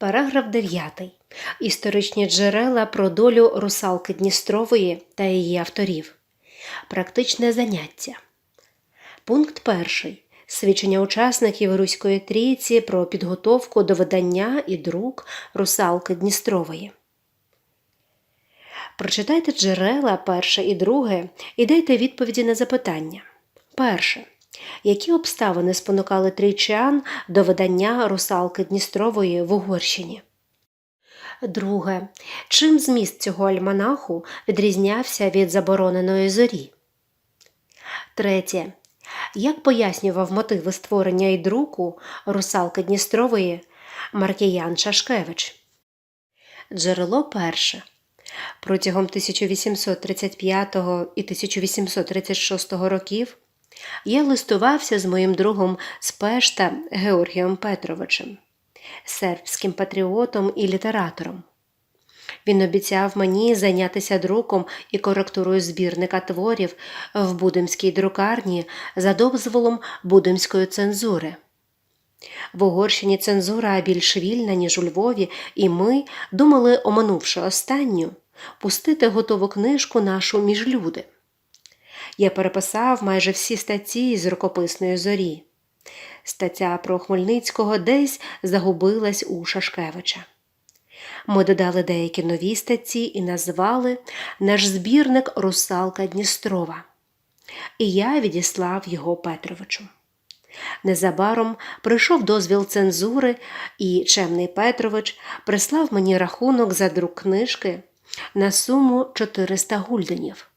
Параграф 9. Історичні джерела про долю русалки Дністрової та її авторів. Практичне заняття. Пункт 1. Свідчення учасників Руської трійці про підготовку до видання і друк русалки Дністрової. Прочитайте джерела перше і друге і дайте відповіді на запитання. Перше. Які обставини спонукали трійчан до видання русалки Дністрової в Угорщині? Друге. Чим зміст цього альманаху відрізнявся від забороненої зорі? Третє. Як пояснював мотиви створення і друку русалки Дністрової Маркіян Шашкевич? Джерело перше. Протягом 1835 і 1836 років я листувався з моїм другом з Пешта Георгієм Петровичем, сербським патріотом і літератором. Він обіцяв мені зайнятися друком і коректурою збірника творів в Будимській друкарні за дозволом Будимської цензури. В Угорщині цензура більш вільна, ніж у Львові, і ми думали, оминувши останню, пустити готову книжку нашу між люди. Я переписав майже всі статті з рукописної зорі. Стаття про Хмельницького десь загубилась у Шашкевича. Ми додали деякі нові статті і назвали наш збірник Русалка Дністрова. І я відіслав його Петровичу. Незабаром прийшов дозвіл цензури, і чемний Петрович прислав мені рахунок за друк книжки на суму 400 гульденів.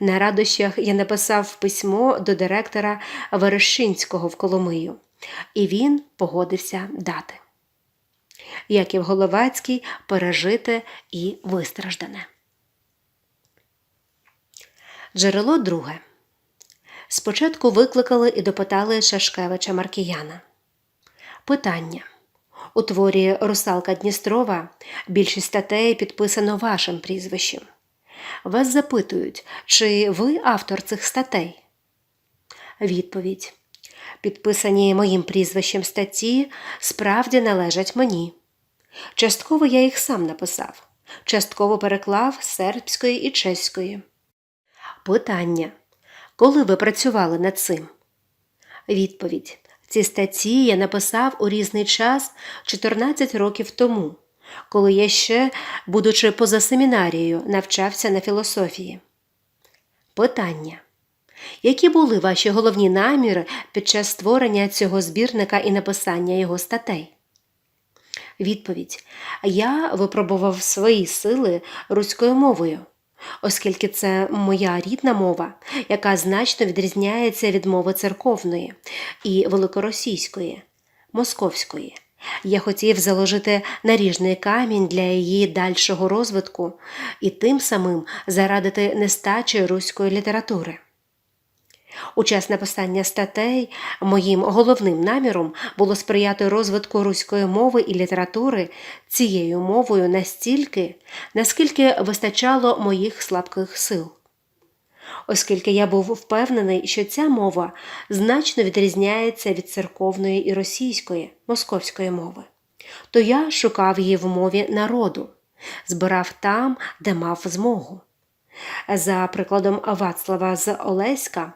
На радощах я написав письмо до директора Верещинського в Коломию, і він погодився дати. Яків Головацький пережите і вистраждане. Джерело друге. Спочатку викликали і допитали Шашкевича Маркіяна. Питання. У творі Русалка Дністрова більшість статей підписано вашим прізвищем. Вас запитують, чи ви автор цих статей? Відповідь. Підписані моїм прізвищем статті справді належать мені. Частково я їх сам написав, частково переклав з сербської і чеської. Питання. Коли ви працювали над цим? Відповідь. Ці статті я написав у різний час 14 років тому, коли я ще, будучи поза семінарією, навчався на філософії. Питання. Які були ваші головні наміри під час створення цього збірника і написання його статей? Відповідь. Я випробував свої сили руською мовою, оскільки це моя рідна мова, яка значно відрізняється від мови церковної і великоросійської, московської. Я хотів заложити наріжний камінь для її дальшого розвитку і тим самим зарадити нестачі руської літератури. У час написання статей моїм головним наміром було сприяти розвитку руської мови і літератури цією мовою настільки, наскільки вистачало моїх слабких сил. Оскільки я був впевнений, що ця мова значно відрізняється від церковної і російської, московської мови, то я шукав її в мові народу, збирав там, де мав змогу. За прикладом Вацлава з Олеська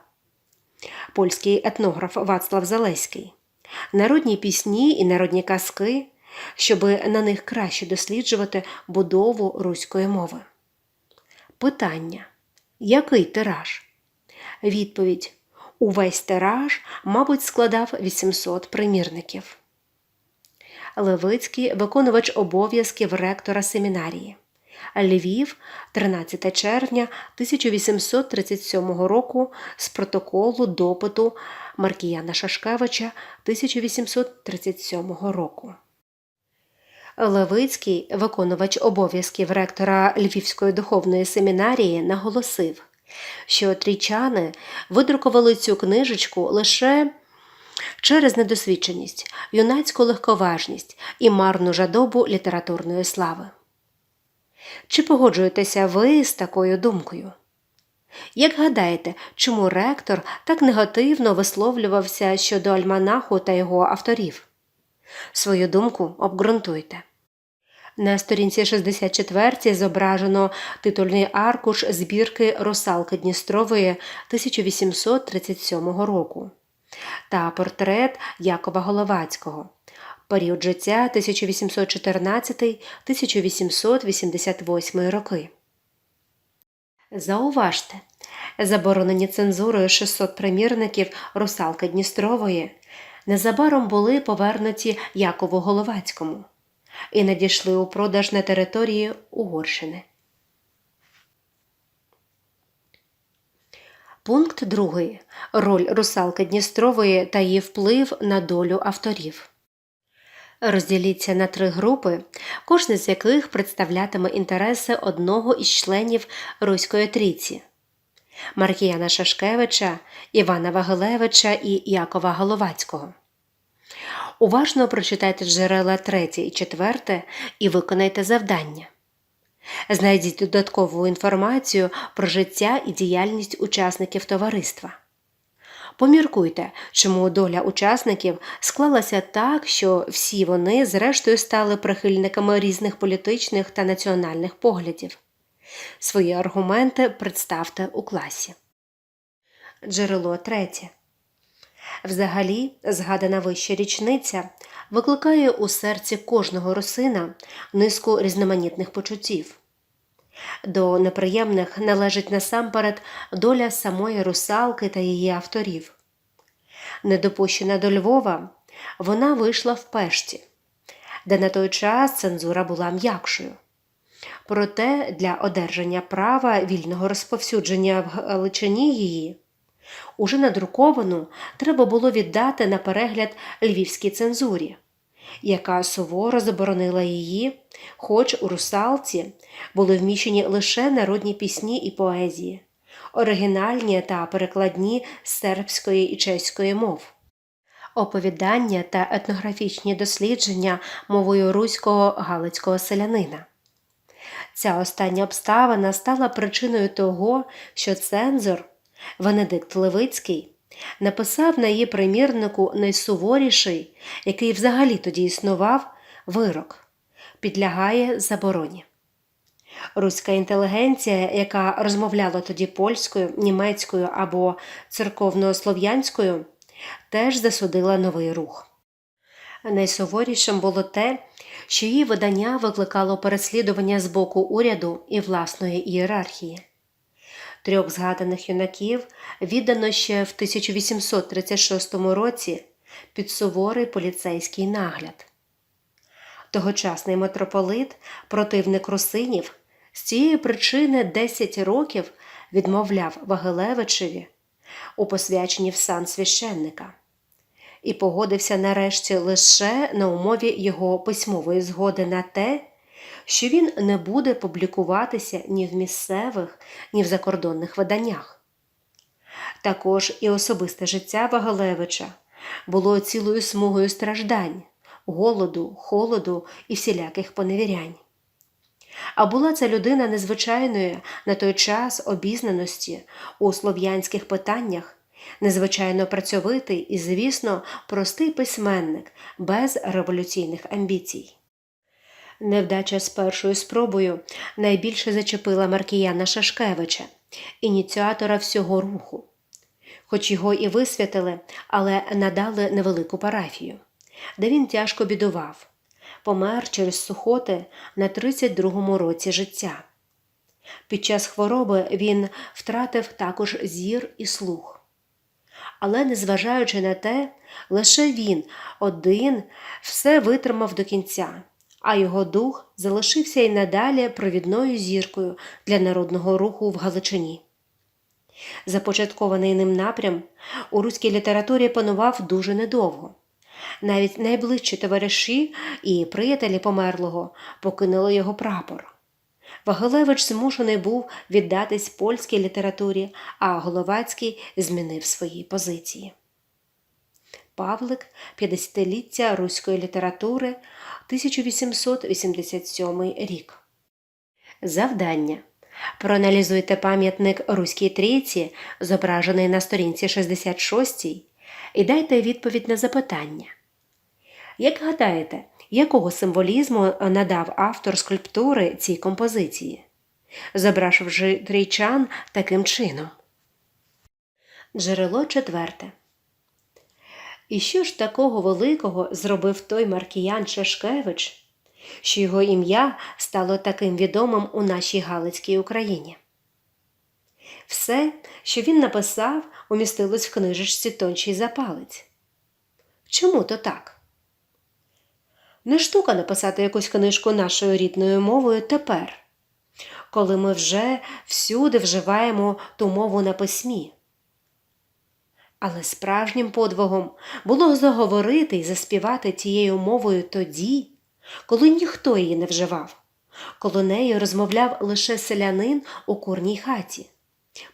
польський етнограф Вацлав Залеський, народні пісні і народні казки, щоб на них краще досліджувати будову руської мови. Питання. Який тираж? Відповідь. Увесь тираж, мабуть, складав 800 примірників. Левицький виконувач обов'язків ректора семінарії. Львів, 13 червня 1837 року з протоколу допиту Маркіяна Шашкевича 1837 року. Левицький, виконувач обов'язків ректора Львівської духовної семінарії, наголосив, що трійчани видрукували цю книжечку лише через недосвідченість, юнацьку легковажність і марну жадобу літературної слави. Чи погоджуєтеся ви з такою думкою? Як гадаєте, чому ректор так негативно висловлювався щодо альманаху та його авторів? Свою думку обґрунтуйте. На сторінці 64 зображено титульний аркуш збірки Русалки Дністрової 1837 року та портрет Якова Головацького, період життя 1814-1888 роки. Зауважте, заборонені цензурою 600 примірників Русалки Дністрової незабаром були повернуті Якову Головацькому і надійшли у продаж на території Угорщини. Пункт 2. Роль русалки Дністрової та її вплив на долю авторів. Розділіться на три групи, кожна з яких представлятиме інтереси одного із членів Руської трійці Маркіяна Шашкевича, Івана Вагилевича і Якова Головацького. Уважно прочитайте джерела третє і четверте і виконайте завдання. Знайдіть додаткову інформацію про життя і діяльність учасників товариства. Поміркуйте, чому доля учасників склалася так, що всі вони, зрештою, стали прихильниками різних політичних та національних поглядів. Свої аргументи представте у класі. Джерело третє. Взагалі, згадана вища річниця викликає у серці кожного русина низку різноманітних почуттів. До неприємних належить насамперед доля самої русалки та її авторів. Недопущена до Львова, вона вийшла в Пешті, де на той час цензура була м'якшою. Проте для одержання права вільного розповсюдження в Галичині її уже надруковану треба було віддати на перегляд львівській цензурі, яка суворо заборонила її, хоч у русалці були вміщені лише народні пісні і поезії, оригінальні та перекладні з сербської і чеської мов. Оповідання та етнографічні дослідження мовою руського галицького селянина. Ця остання обставина стала причиною того, що цензор Венедикт Левицький написав на її примірнику найсуворіший, який взагалі тоді існував, вирок підлягає забороні. Руська інтелігенція, яка розмовляла тоді польською, німецькою або церковно-слов'янською, теж засудила новий рух. Найсуворішим було те, що її видання викликало переслідування з боку уряду і власної ієрархії. Трьох згаданих юнаків віддано ще в 1836 році під суворий поліцейський нагляд. Тогочасний митрополит, противник русинів, з цієї причини 10 років відмовляв Вагилевичеві у посвяченні в сан священника і погодився нарешті лише на умові його письмової згоди на те, що він не буде публікуватися ні в місцевих, ні в закордонних виданнях. Також і особисте життя Вагалевича було цілою смугою страждань, голоду, холоду і всіляких поневірянь. А була ця людина незвичайної на той час обізнаності у слов'янських питаннях, незвичайно працьовитий і, звісно, простий письменник без революційних амбіцій. Невдача з першою спробою найбільше зачепила Маркіяна Шашкевича, ініціатора всього руху. Хоч його і висвятили, але надали невелику парафію, де він тяжко бідував, помер через сухоти на 32-му році життя. Під час хвороби він втратив також зір і слух. Але, незважаючи на те, лише він один все витримав до кінця а його дух залишився й надалі провідною зіркою для народного руху в Галичині. Започаткований ним напрям у руській літературі панував дуже недовго. Навіть найближчі товариші і приятелі померлого покинули його прапор. Вагилевич змушений був віддатись польській літературі, а Головацький змінив свої позиції. Павлик 50-ліття руської літератури 1887 рік. Завдання. Проаналізуйте пам'ятник Руській трійці, зображений на сторінці 66, і дайте відповідь на запитання. Як гадаєте, якого символізму надав автор скульптури цій композиції, зображивши трійчан таким чином? Джерело четверте. І що ж такого великого зробив той Маркіян Шашкевич, що його ім'я стало таким відомим у нашій Галицькій Україні? Все, що він написав, умістилось в книжечці тончий запалець. Чому то так? Не штука написати якусь книжку нашою рідною мовою тепер, коли ми вже всюди вживаємо ту мову на письмі. Але справжнім подвигом було заговорити і заспівати тією мовою тоді, коли ніхто її не вживав, коли нею розмовляв лише селянин у курній хаті,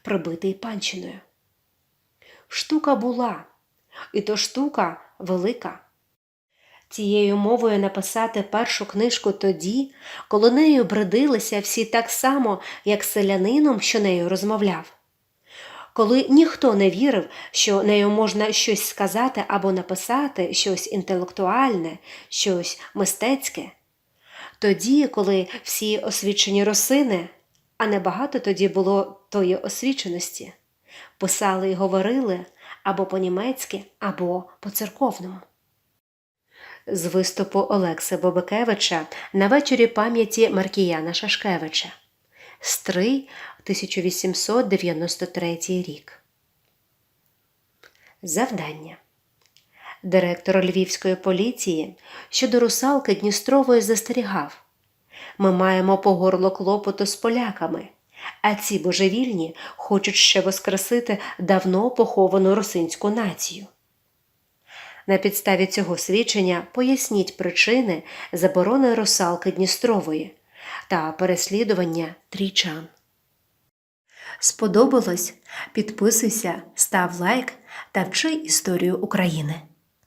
прибитий панчиною. Штука була, і то штука велика. Цією мовою написати першу книжку тоді, коли нею бредилися всі так само, як селянином, що нею розмовляв коли ніхто не вірив, що нею можна щось сказати або написати, щось інтелектуальне, щось мистецьке. Тоді, коли всі освічені росини, а небагато тоді було тої освіченості, писали і говорили або по-німецьки, або по-церковному. З виступу Олекси Бобикевича на вечорі пам'яті Маркіяна Шашкевича. Стрий 1893 рік. Завдання. Директор Львівської поліції щодо русалки Дністрової застерігав Ми маємо по горло клопоту з поляками, а ці божевільні хочуть ще воскресити давно поховану русинську націю. На підставі цього свідчення поясніть причини заборони русалки Дністрової та переслідування трійчан. Сподобалось? Підписуйся, став лайк та вчи історію України.